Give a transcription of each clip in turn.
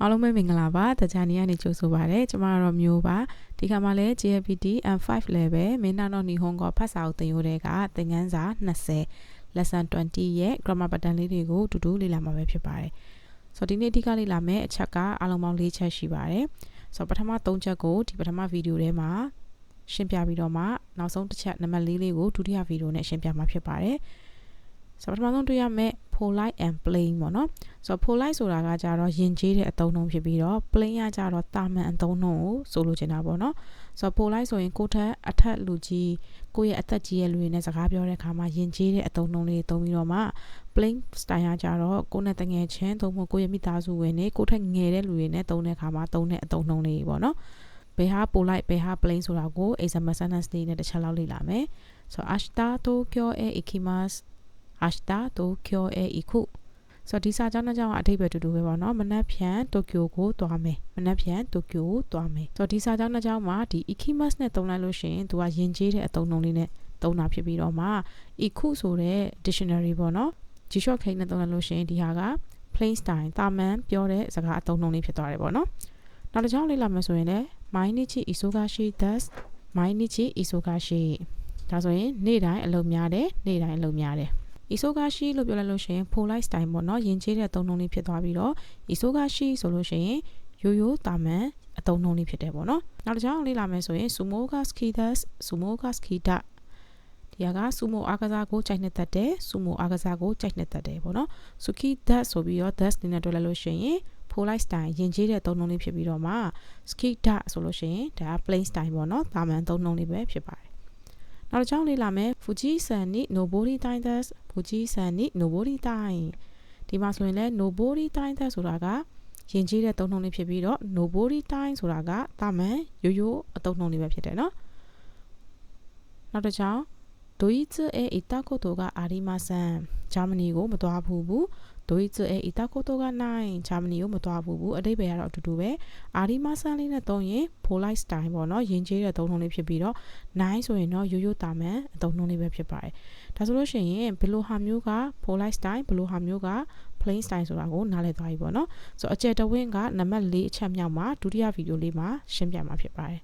အားလုံးပဲမင်္ဂလာပါတကြနေကနေကြိုဆိုပါရစေကျမကတော့မျိုးပါဒီခါမှာလဲ JLPT M5 level မင်းနာတော့ညီဟွန်ကဖတ်စာအုပ်သင်ရိုးတွေကသင်ခန်းစာ20 lesson 20ရဲ့ grammar pattern လေးတွေကိုတူတူလေ့လာမှာပဲဖြစ်ပါတယ်ဆိုတော့ဒီနေ့အဓိကလေ့လာမယ့်အချက်ကအားလုံးပေါင်း၄ချက်ရှိပါတယ်ဆိုတော့ပထမ၃ချက်ကိုဒီပထမဗီဒီယိုထဲမှာရှင်းပြပြီးတော့မှနောက်ဆုံးတစ်ချက်နံပါတ်၄လေးကိုဒုတိယဗီဒီယိုနဲ့ရှင်းပြမှာဖြစ်ပါတယ် ဆိုတော့ပထမဆုံးတွေ့ရမယ့် polite and plain ပေါ့နော်ဆိုတော့ polite ဆိုတာကကြတော့ယဉ်ကျေးတဲ့အသုံးနှုန်းဖြစ်ပြီးတော့ plain ကကြတော့တာမန်အသုံးနှုန်းကိုဆိုလိုချင်တာပေါ့နော်ဆိုတော့ polite ဆိုရင်ကိုယ့်ထက်အထက်လူကြီးကိုယ့်ရဲ့အသက်ကြီးရဲ့လူတွေနဲ့စကားပြောတဲ့အခါမှာယဉ်ကျေးတဲ့အသုံးနှုန်းလေးသုံးပြီးတော့မှ plain style ကကြတော့ကိုယ့်နဲ့တငယ်ချင်းသုံးဖို့ကိုယ့်ရဲ့မိသားစုဝင်တွေကိုယ့်ထက်ငယ်တဲ့လူတွေနဲ့သုံးတဲ့အခါမှာသုံးတဲ့အသုံးနှုန်းလေးပေါ့နော်ဘယ်ဟာ polite ဘယ်ဟာ plain ဆိုတာကို example sentence လေးနဲ့တစ်ချက်လောက်လေ့လာမယ်ဆိုတော့ ashita tokyo e ikimasu အာရှတာတိုကျိုအေအီခုဆိုတော့ဒီစာကြောင်းနဲ့ကြောင်းအထိပ္ပယ်တူတူပဲပေါ့နော်မနက်ဖြန်တိုကျိုကိုသွားမယ်မနက်ဖြန်တိုကျိုကိုသွားမယ်ဆိုတော့ဒီစာကြောင်းနဲ့ကြောင်းမှာဒီ ikimas နဲ့သုံးလိုက်လို့ရှိရင်သူကယဉ်ကျေးတဲ့အသုံးအနှုန်းလေးနဲ့သုံးတာဖြစ်ပြီးတော့မှ iku ဆိုတဲ့ dictionary ပေါ့နော် G-Shock ခိန်းနဲ့သုံးလိုက်လို့ရှိရင်ဒီဟာက plain style တာမန်ပြောတဲ့စကားအသုံးအနှုန်းလေးဖြစ်သွားတယ်ပေါ့နော်နောက်တစ်ကြောင်းလေ့လာမယ်ဆိုရင်လည်း mainichi isogashi das mainichi isogashi ဒါဆိုရင်နေ့တိုင်းအလုပ်များတယ်နေ့တိုင်းအလုပ်များတယ် အီဆိုဂါရှိလို့ပြောလိုက်လို့ရှိရင် polite style ပေါ့နော်ယဉ်ကျေးတဲ့သုံးနှုန်းလေးဖြစ်သွားပြီးတော့အီဆိုဂါရှိဆိုလို့ရှိရင်ရိုးရိုးတာမန်အသုံးနှုန်းလေးဖြစ်တယ်ပေါ့နော်နောက်တစ်ကြောင်းလေးလာမယ်ဆိုရင် sumo ga skidas sumo ga skida ဒီကဆူမိုအားကစားကိုကြိုက်နှစ်သက်တယ်ဆူမိုအားကစားကိုကြိုက်နှစ်သက်တယ်ပေါ့နော်ဆူကီဒတ်ဆိုပြီးတော့ das နဲ့တွဲလိုက်လို့ရှိရင် polite style ယဉ်ကျေးတဲ့သုံးနှုန်းလေးဖြစ်ပြီးတော့မှ ski da ဆိုလို့ရှိရင်ဒါ plain style ပေါ့နော်တာမန်သုံးနှုန်းလေးပဲဖြစ်ပါတယ် နောက်တစ်ကြောင်းလေ့လာမယ် Fujisan ni nobori time dash Fujisan ni nobori time ဒီမှာဆိုရင်လဲ nobori time dash ဆိုတာကယဉ်ကျေးတဲ့သုံးနှုန်းလေးဖြစ်ပြီးတော့ nobody time ဆိုတာကတာမန်ရိုးရိုးအသုံးနှုန်းလေးပဲဖြစ်တယ်เนาะနောက်တစ်ချောင်းဒိုယီချ်အေအီတာကိုတိုကအာရီမာဆန်ဂျာမနီကိုမသွားဘူးဘူး ဒိုအီချူအေအီတာကိုတိုကနိုင်ဂျာမနီကိုမသွားဘူးဘူးအတိတ်ပဲကတော့အတူတူပဲအာဒီမာဆန်လေးနဲ့သုံးရင် polite style ပေါ့နော်ယဉ်ကျေးတဲ့သုံးလုံးလေးဖြစ်ပြီးတော့ nine ဆိုရင်တော့ရိုးရိုးတာမန်အသုံးလုံးလေးပဲဖြစ်ပါတယ်ဒါဆိုလို့ရှိရင်ဘယ်လိုဟာမျိုးက polite style ဘယ်လိုဟာမျိုးက plain style ဆိုတာကိုနားလည်သွားပြီပေါ့နော်ဆိုတော့အကျယ်တဝင်းကနံပါတ်၄အချက်မြောက်မှာဒုတိယဗီဒီယိုလေးမှာရှင်းပြမှာဖြစ်ပါတယ်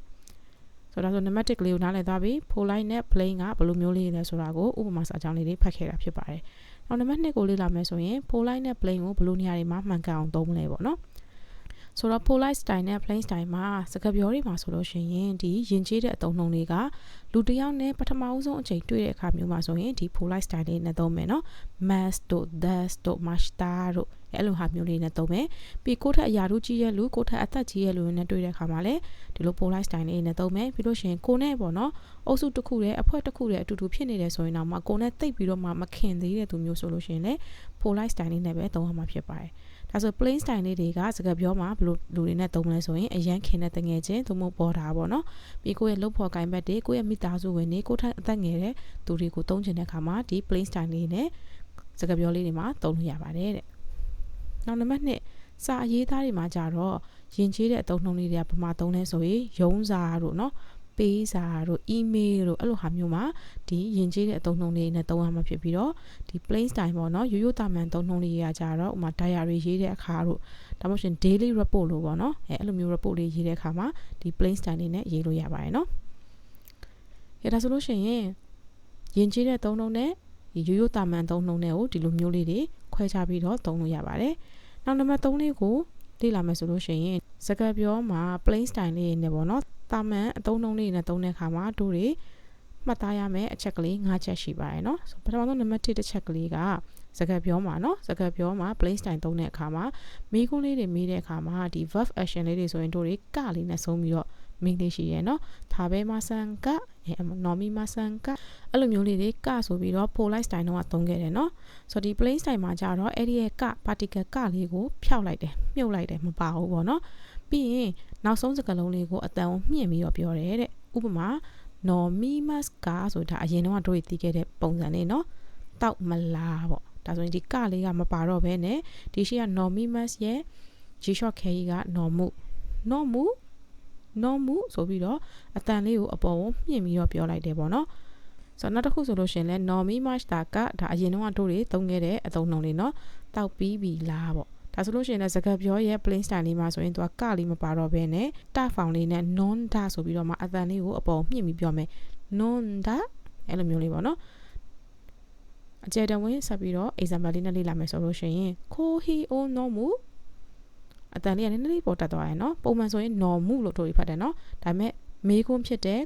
ဆိုတော့ဒါဆိုနံပါတ်1ကလေးကိုနားလည်သွားပြီ polite နဲ့ plain ကဘယ်လိုမျိုးလေးလဲဆိုတာကိုဥပမာစာအကြောင်းလေးတွေဖတ်ခဲ့တာဖြစ်ပါတယ်။ နောက်နံပါတ်2ကိုလေ့လာမယ်ဆိုရင် polite နဲ့ plain ကိုဘယ်လိုနေရာတွေမှာမှန်ကန်အောင်သုံးမလဲပေါ့နော်ဆိုတော့ polite style နဲ့ plain style မှာစကားပြောတွေမှာဆိုလို့ရှိရင်ဒီယဉ်ကျေးတဲ့အသုံးနှုန်းတွေကလူတစ်ယောက်နဲ့ပထမအဆုံးအချိန်တွေ့တဲ့အခါမျိုးမှာဆိုရင်ဒီ polite style လေးနဲ့သုံးမယ်နော် mas တို့ das တို့ mashta တို့ အဲ့လိုဟာမျိုးလေးနဲ့သုံးမယ်ပြီးကိုယ့်ထက်အရာတို့ကြီးရဲ့လူကိုယ့်ထက်အသက်ကြီးရဲ့လူနဲ့တွေ့တဲ့အခါမှာလည်းဒီလို polite style လေးနဲ့သုံးမယ်ပြီးလို့ရှိရင်ကိုနဲ့ပေါ့နော်အုပ်စုတစ်ခုတည်းအဖွဲ့တစ်ခုတည်းအတူတူဖြစ်နေတယ်ဆိုရင်တော့မှကိုနဲ့တိတ်ပြီးတော့မှမခင်သေးတဲ့သူမျိုးဆိုလို့ရှိရင်လည်း polite style လေးနဲ့ပဲသုံးရမှာဖြစ်ပါတယ်ဒါဆို plain style လေးတွေကစကားပြောမှာဘယ်လိုလူတွေနဲ့သုံးမလဲဆိုရင်အရန်ခင်တဲ့တငယ်ချင်းသို့မဟုတ်ပေါ်တာပေါ့နော်ပြီးကိုယ့်ရဲ့လုပ်ဖော်ကိုင်ဘက်တွေကိုယ့်ရဲ့မိသားစုဝင်တွေကိုယ့်ထက်အသက်ငယ်တဲ့သူတွေကိုသုံးချင်တဲ့အခါမှာဒီ plain style လေးနဲ့စကားပြောလေးတွေမှာသုံးလို့ရပါတယ်တဲ့ နောက်နံပါတ်1စာအရေးသားတွေမှာကြတော့ယဉ်ကျေးတဲ့အသုံးနှုန်းလေးတွေကဘယ်မှာသုံးလဲဆိုရင်ရုံးစာတို့နော်ပေးစာတို့အီးမေးလ်တို့အဲ့လိုဟာမျိုးမှာဒီယဉ်ကျေးတဲ့အသုံးနှုန်းလေးနဲ့သုံးရမှာဖြစ်ပြီးတော့ဒီ plain style ပေါ့နော်ရိုးရိုးတာမန်သုံးနှုန်းလေးရကြတော့ဥမာ diary ရေးတဲ့အခါတို့ဒါမှမဟုတ်ရှင် daily report လို့ပေါ့နော်အဲ့အဲ့လိုမျိုး report လေးရေးတဲ့အခါမှာဒီ plain style လေးနဲ့ရေးလို့ရပါတယ်နော်ရဒါဆိုလို့ရှိရင်ယဉ်ကျေးတဲ့သုံးနှုန်းနဲ့ရိုးရိုးတာမန်သုံးနှုန်းနဲ့ကိုဒီလိုမျိုးလေးတွေ ခွဲခြားပြီးတော့သုံးလို့ရပါတယ်။နောက်နံပါတ်3လေးကိုလေ့လာမယ်ဆိုလို့ရှိရင်စကားပြောမှာ plain style လေးနဲ့ပေါ့နော်။တာမန်အသုံးနှုန်းလေးနဲ့သုံးတဲ့အခါမှာတို့တွေမှတ်သားရမယ့်အချက်ကလေး၅ချက်ရှိပါတယ်နော်။ပထမဆုံးနံပါတ်1တစ်ချက်ကလေးကစကားပြောမှာနော်စကားပြောမှာ plain style သုံးတဲ့အခါမှာမိကုန်းလေးတွေမေးတဲ့အခါမှာဒီ verb action လေးတွေဆိုရင်တို့တွေကလေးနဲ့ဆုံးပြီးတော့ မင်းလေးရှိရယ်နော်ဒါပဲမဆန်ကနော်မီမဆန်ကအဲ့လိုမျိုးလေးတွေကဆိုပြီးတော့ polite style တော့သုံးခဲ့တယ်နော်ဆိုတော့ဒီ plain style မှာကြတော့အဲ့ဒီရဲ့က particle ကလေးကိုဖြောက်လိုက်တယ်မြုပ်လိုက်တယ်မပါဘူးပေါ့နော်ပြီးရင်နောက်ဆုံးစကားလုံးလေးကိုအတန်ကိုမြင့်ပြီးတော့ပြောတယ်တဲ့ဥပမာနော်မီမတ်ကဆိုတာအရင်တော့တို့သိခဲ့တဲ့ပုံစံလေးနော်တောက်မလားပေါ့ဒါဆိုရင်ဒီကလေးကမပါတော့ဘဲနဲ့ဒီရှိကနော်မီမတ်ရဲ့ G-Shock ခဲကြီးကနော်မှုနော်မှု normu normu ဆိုပြီးတော့အတန်လေးကိုအပေါ်ကိုမြင့်ပြီးတော့ပြောလိုက်တယ်ပေါ့နော်ဆိုတော့နောက်တစ်ခုဆိုလို့ရှင်လဲ normi match တာကဒါအရင်တော့တို့တွေသုံးခဲ့တဲ့အသုံးနှုန်းလေးเนาะတောက်ပြီးပြီလားပေါ့ ဒါဆိုလို့ရှိရင်လည်းစကားပြောရဲ့ plain style လေးမှာဆိုရင်သူကကလေးမပါတော့ဘဲနဲ့တဖောင်လေးနဲ့ non da ဆိုပြီးတော့မှအတန်လေးကိုအပေါ်မြင့်ပြီးပြောမယ် non da အဲ့လိုမျိုးလေးပေါ့နော်အကျယ်တဝင်းဆက်ပြီးတော့ example လေးနဲ့လေ့လာမယ်ဆိုလို့ရှိရင် ko hi o no mu အတန်လေးကနည်းနည်းလေးပေါ်တက်သွားရယ်နော်ပုံမှန်ဆိုရင် no mu လို့ထုတ်ပြီးဖတ်တယ်နော်ဒါပေမဲ့မေးခွန်းဖြစ်တဲ့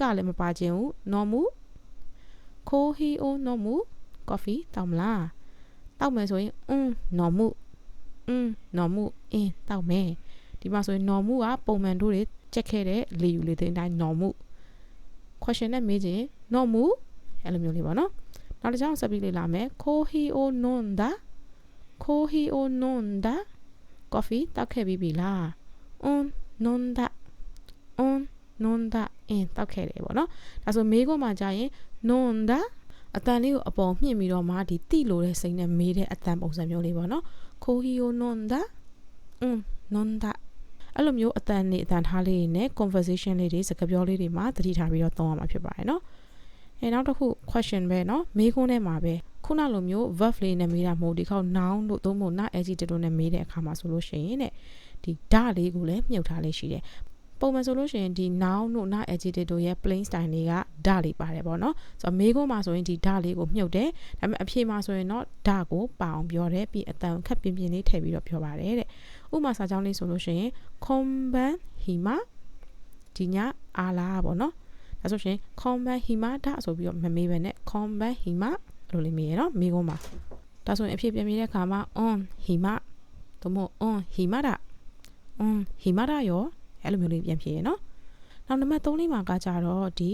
ကလည်းမပါခြင်းဘူး no mu ko hi o no mu coffee တောက်မလားတောက်မယ်ဆိုရင် um no mu um no mu အင်းတောက်မယ်ဒီမှာဆိုရင် no mu ကပုံမှန်တို့တွေချက်ခဲ့တဲ့လေယူလေတဲ့အတိုင်း no mu question နဲ့မေးခြင်း no mu အဲ့လိုမျိုးလေးပေါ့နော်နောက်တစ်ကြောင်းဆက်ပြီးလေ့လာမယ် kohi o nonda kohi o nonda coffee တောက်ခဲ့ပြီးပြီလား un nonda un nonda အင်းတောက်ခဲ့တယ်ပေါ့နော်ဒါဆိုမေးခွန်းမှာကြာရင် nonda အတန်လေးကိုအပေါ်မြင့်ပြီးတော့မှဒီတိလို့တဲ့စိတ်နဲ့မေးတဲ့အတန်ပုံစံမျိုးလေးပေါ့နော် kohi o nonda un nonda အဲ့လိုမျိုးအတန်နေအတန်ထားလေးတွေနဲ့ conversation လေးတွေစကားပြောလေးတွေမှာသတိထားပြီးတော့သုံးရမှာဖြစ်ပါတယ်နော်အဲနောက်တစ်ခု question ပဲเนาะမေးခွန်းထဲမှာပဲ ခုနလိုမျိုး verb လေးနဲ့မေးတာမဟုတ်ဒီခေါက် noun တို့သို့မဟုတ် not adjective တို့နဲ့မေးတဲ့အခါမှာဆိုလို့ရှိရင်တဲ့ဒီဒါလေးကိုလည်းမြုပ်ထားလေးရှိတယ်ပုံမှန်ဆိုလို့ရှိရင်ဒီ noun တို့ not adjective တို့ရဲ့ plain style တွေကဒါလေးပါတယ်ပေါ့နော်ဆိုတော့မေးခွန်းမှာဆိုရင်ဒီဒါလေးကိုမြုပ်တယ်ဒါပေမဲ့အဖြေမှာဆိုရင်တော့ဒါကိုပအောင်ပြောတယ်ပြီးအတန်ခက်ပြင်းပြင်းလေးထည့်ပြီးတော့ပြောပါတယ်တဲ့ဥပမာစာကြောင်းလေးဆိုလို့ရှိရင် komban hima ဒီညအာလာပေါ့နော်ဒါဆိုရှင် combat himata ဆိုပြီးတော့မမေးပဲနဲ့ combat hima လို့လေးမေးရနော်မိကုန်းပါဒါဆိုရင်အဖြစ်ပြန်ပြီးတဲ့အခါမှာ on hima သို့မဟုတ် on himata on himata ရောအဲ့လိုမျိုးလေးပြန်ဖြေရနော်နောက်နံပါတ်3လေးမှာကကြတော့ဒီ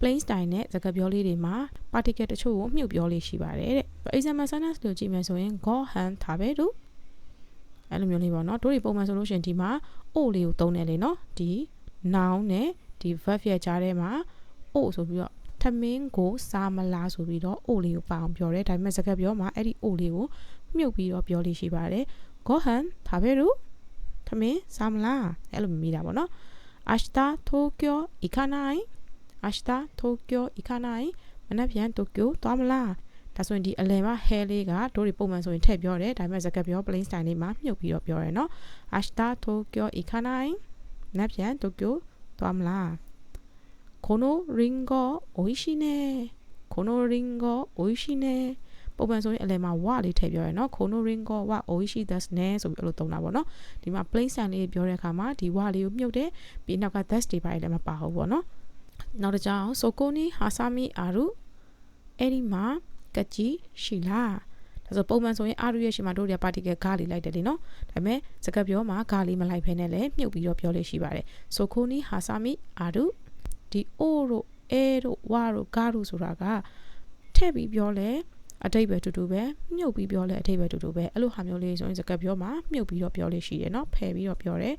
plain style နဲ့စကားပြောလေးတွေမှာ particle တချို့ကိုမြုပ်ပြောလေးရှိပါတယ်တဲ့ example sentence လို့ကြည့်မယ်ဆိုရင် go hand ထားပဲလို့အဲ့လိုမျိုးလေးပေါ့နော်တို့တွေပုံမှန်ဆိုလို့ရှိရင်ဒီမှာ o လေးကိုသုံးတယ်လေနော်ဒီ noun နဲ့ဒီ verb ရဲ့ကြားထဲမှာ o ဆိုပြီးတော့ ထမင်းကိုစားမလားဆိုပြီးတော့အိုလေးကိုပါအောင်ပြောတယ်ဒါပေမဲ့စကားပြောမှာအဲ့ဒီအိုလေးကိုမြုပ်ပြီးတော့ပြောလို့ရှိပါတယ်ဂေါဟန်ဒါပဲလို့ထမင်းစားမလားအဲ့လိုမိတာပေါ့နော်明日東京行かない明日東京行かないမနက်ဖြန်တိုကျိုသွားမလားဒါဆိုရင်ဒီအလယ်မှာ hair လေးကတို့တွေပုံမှန်ဆိုရင်ထည့်ပြောတယ်ဒါပေမဲ့စကားပြော plain style လေးမှာမြုပ်ပြီးတော့ပြောတယ်နော် Ashita Tokyo 行かないမနက်ဖြန်တိုကျိုသွားမလား このリンゴ美味しいねこのリンゴ美味しいねပုံမှန်ဆိုရင်အလယ်မှာဝလေးထည့်ပြောရယ်နော်ခိုနိုရင်ကိုဝအိုရှိဒတ်နဲဆိုပြီးအဲ့လိုသုံးတာပေါ့နော်ဒီမှာ plain sign လေးပြောတဲ့အခါမှာဒီဝလေးကိုမြုပ်တယ်ပြီးနောက်က that တွေပါလည်းမပါဘူးပေါ့နော်နောက်တစ်ကြောင်ဆိုကိုနီဟာဆာမီအာရုအဲ့ဒီမှာကကြီးရှိလားဒါဆိုပုံမှန်ဆိုရင်အာရုရဲ့ရှိမှာတို့တွေက particle ဂါလေးလိုက်တယ်လေနော်ဒါပေမဲ့စကားပြောမှာဂါလေးမလိုက်ဖဲနဲ့လည်းမြုပ်ပြီးတော့ပြောလို့ရှိပါတယ်ဆိုကိုနီဟာဆာမီအာရု ဒီအိုတို့အဲတို့ဝါတို့ဂါတို့ဆိုတာကထည့်ပြီးပြောလဲအတိတ်ပဲတူတူပဲမြုပ်ပြီးပြောလဲအတိတ်ပဲတူတူပဲအဲ့လိုဟာမျိုးလေးဆိုရင်စကားပြောမှာမြုပ်ပြီးတော့ပြောလို့ရှိတယ်เนาะဖယ်ပြီးတော့ပြောတယ်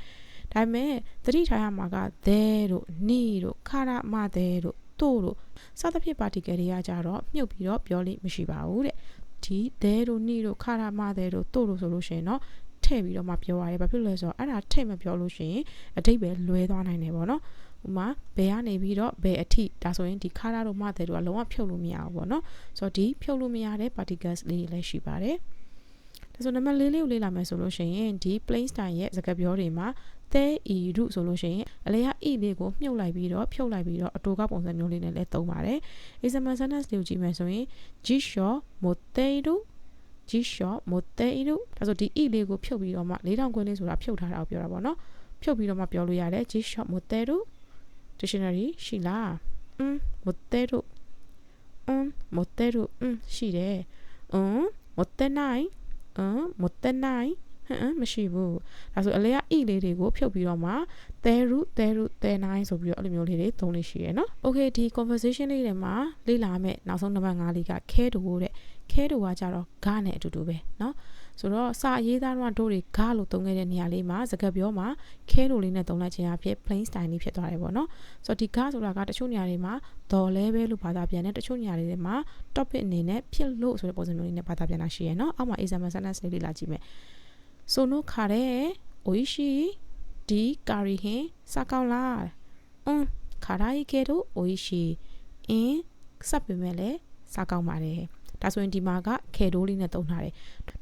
ဒါပေမဲ့သတိထားရမှာက there တို့ ni တို့ခါရမ there တို့တို့တို့စသဖြင့် particle တွေကကြတော့မြုပ်ပြီးတော့ပြောလိမရှိပါဘူးတဲ့ဒီ there တို့ ni တို့ခါရမ there တို့တို့တို့ဆိုလို့ရှိရင်เนาะထည့်ပြီးတော့မှပြောရတယ်ဘာဖြစ်လဲဆိုတော့အဲ့ဒါထည့်မပြောလို့ရှိရင်အတိတ်ပဲလွဲသွားနိုင်တယ်ပေါ့နော် ဥမာဘယ်ကနေပြီးတော့ဘယ်အထိဒါဆိုရင်ဒီခါရတို့မှတဲ့တို့ကလုံးဝဖြုတ်လို့မရဘူးပေါ့နော်ဆိုတော့ဒီဖြုတ်လို့မရတဲ့ particles လေးလည်းရှိပါတယ်ဒါဆိုနံပါတ်၄လေးကိုလေ့လာမယ်ဆိုလို့ရှိရင်ဒီ plain style ရဲ့စကားပြောတွေမှာသဲဤရုဆိုလို့ရှိရင်အလေကဤလေးကိုမြုပ်လိုက်ပြီးတော့ဖြုတ်လိုက်ပြီးတော့အတူကပုံစံမျိုးလေးနဲ့လည်းသုံးပါတယ် example sentence လေးကိုကြည့်မယ်ဆိုရင် jisho moteru jisho moteru ဒါဆိုဒီဤလေးကိုဖြုတ်ပြီးတော့မှ၄000ခွင်းလေးဆိုတာဖြုတ်ထားတာကိုပြောတာပေါ့နော်ဖြုတ်ပြီးတော့မှပြောလို့ရတယ် jisho moteru dictionary ရှိလားอืม moteru อืม moteru อืมရှိတယ်อืม motenai อืม motenai ဟမ်မရှိဘူးဒါဆိုအလဲက e လေးတွေကိုဖြုတ်ပြီးတော့မှသဲရုသဲရုသဲနိုင်ဆိုပြီးတော့အဲ့လိုမျိုးလေးတွေသုံးလို့ရှိရယ်နော် okay ဒီ conversation လေးတွေမှာလေ့လာမယ်နောက်ဆုံးနံပါတ်5လေးက care တို့တဲ့ care တို့ကကြတော့ဂါနဲ့အတူတူပဲเนาะ ဆိုတော့စာအရေးသားတော့တို့တွေဂလို့သုံးခဲ့တဲ့နေရာလေးမှာစကားပြောမှာခဲလို့လေးနဲ့သုံးလိုက်ခြင်းအဖြစ် plain style လေးဖြစ်သွားတယ်ပေါ့နော်ဆိုတော့ဒီဂဆိုတာကတချို့နေရာတွေမှာဒေါ်လဲပဲလို့ဘာသာပြန်တယ်တချို့နေရာတွေမှာ topic အနေနဲ့ဖြစ်လို့ဆိုတဲ့ပုံစံမျိုးလေးနဲ့ဘာသာပြန်တာရှိရယ်နော်အောက်မှာ example sentence လေးလေ့လာကြည့်မယ်ဆိုနိုခါတဲ့အိုရှိဒီကာရီဟင်စကောက်လာအွန်းခါရိုင်ကေတို့အိုရှိအင်းစပ်ပေမဲ့လည်းစကောက်ပါတယ် ဒါဆိုရင်ဒီမှာကခဲတိုးလေးနဲ့သုံးထားတယ်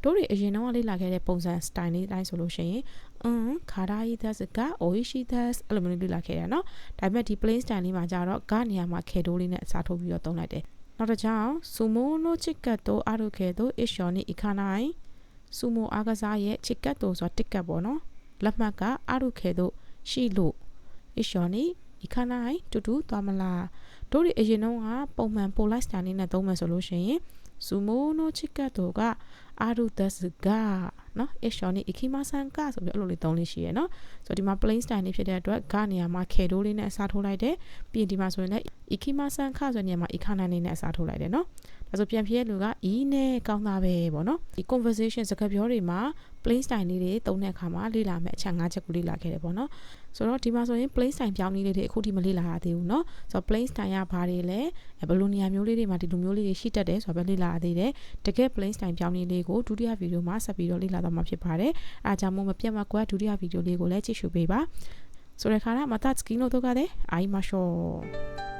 တို့တွေအရင်တော့လေ့လာခဲ့တဲ့ပုံစံ style လေးတိုင်းဆိုလို့ရှိရင်အင်းခါရာယီသတ်ကအိုရှိသတ်အဲ့လိုမျိုးလေ့လာခဲ့တယ်နော်ဒါပေမဲ့ဒီ plain style လေးမှာကြတော့ကနေရာမှာခဲတိုးလေးနဲ့အစားထိုးပြီးတော့သုံးလိုက်တယ်နောက်တစ်ကြောင်ဆူမိုနိုချစ်ကတ်တိုအာရုခဲတိုအစ်ရှော်နီအခါနိုင်ဆူမိုအားကစားရဲ့ချစ်ကတ်တိုဆိုတာတစ်ကတ်ပေါ့နော်လက်မှတ်ကအာရုခဲတိုရှိလို့အစ်ရှော်နီအခါနိုင်တူတူသွားမလားတို့ဒီအရင်တော့ကပုံမှန်ပိုလိုက်စတာနေနဲ့သုံးမယ်ဆိုလို့ရှိရင် ဆူမိုနိုချစ်ကတ်တိုကအာရုဒစကနော်အရှော်နီအခီမဆန်ကဆိုပြီးအဲ့လိုလေးသုံးလေးရှိရယ်နော်ဆိုတော့ဒီမှာ plain style နေဖြစ်တဲ့အတွက်ကနေရာမှာခဲတိုးလေးနဲ့အစားထိုးလိုက်တယ်ပြီးရင်ဒီမှာဆိုရင်လည်းအခီမဆန်ခဆိုတဲ့နေရာမှာအခါနိုင်နေနဲ့အစားထိုးလိုက်တယ်နော်ဒါဆိုပြန်ပြည့်လူကအီးနဲ့ကောင်းတာပဲပေါ့နော်ဒီ conversation စကားပြောတွေမှာ plain style လေးတွေသုံးတဲ့အခါမှာလေ့လာမယ့်အချက်၅ချက်ကိုလေ့လာခဲ့တယ်ပေါ့နော်ဆိုတော့ဒီမှာဆိုရင် plain style ပြောင်းနည်းလေးတွေအခုထိမလေ့လာရသေးဘူးเนาะဆိုတော့ plain style ကဘာတွေလဲဘယ်လိုနေရာမျိုးလေးတွေမှာဒီလိုမျိုးလေးတွေရှိတတ်တယ်ဆိုတော့ပဲလေ့လာရသေးတယ်တကယ် plain style ပြောင်းနည်းလေးကိုဒုတိယဗီဒီယိုမှာဆက်ပြီးတော့လေ့လာတော့မှာဖြစ်ပါတယ်အားကြောင့်မို့မပြတ်မကွက်ဒုတိယဗီဒီယိုလေးကိုလည်းကြည့်ရှုပေးပါဆိုတဲ့ခါကမတတ်စကင်းလို့တော့ကတဲ့အိုင်မရှော့